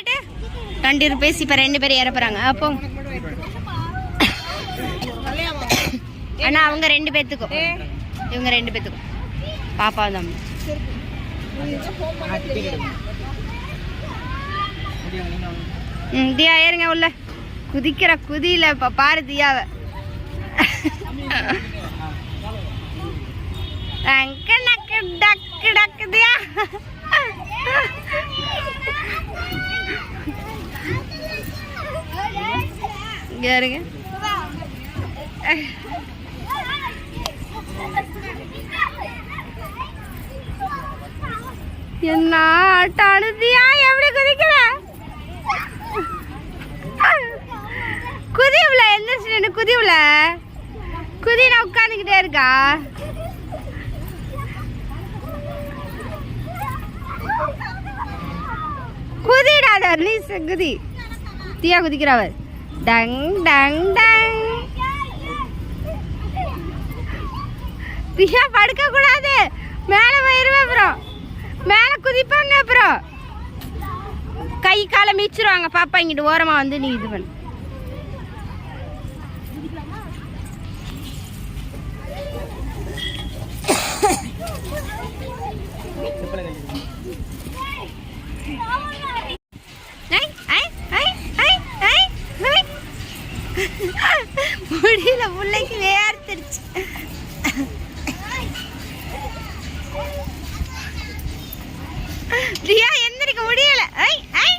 Twenty rupees இப்போ ரெண்டு பேரும் ஏற போகிறாங்க அப்போ அண்ணா அவங்க ரெண்டு பேர்த்துக்கும் இவங்க ரெண்டு பேர்த்துக்கும் பாப்பா தான் தியா ஏறுங்க உள்ள. குதிக்கிற குதியில இப்போ பாரு தியாவை. டக்கு டக்கு டக்கு தியா. இங்க இருங்க. என்ன ஆட்டம் எப்படி குதிக்கிற? குதிவுல எந்த குதிவுல குதி நான் உட்காந்துக்கிட்டே இருக்கா? குதிடாத நீ குதி. தீயா குதிக்கிறவர் டங் டங் டங் தியா படுக்க கூடாது மேல போயிருவேன் அப்புறம் மேல குதிப்பாங்க அப்புறம் கை காலை மிச்சிருவாங்க பாப்பா இங்கிட்டு ஓரமா வந்து நீ இது பண்ணு முடியல பிள்ளைக்கு வேர்த்துருச்சு. ரியா எந்திரிக்க முடியல. ஐ ஐ.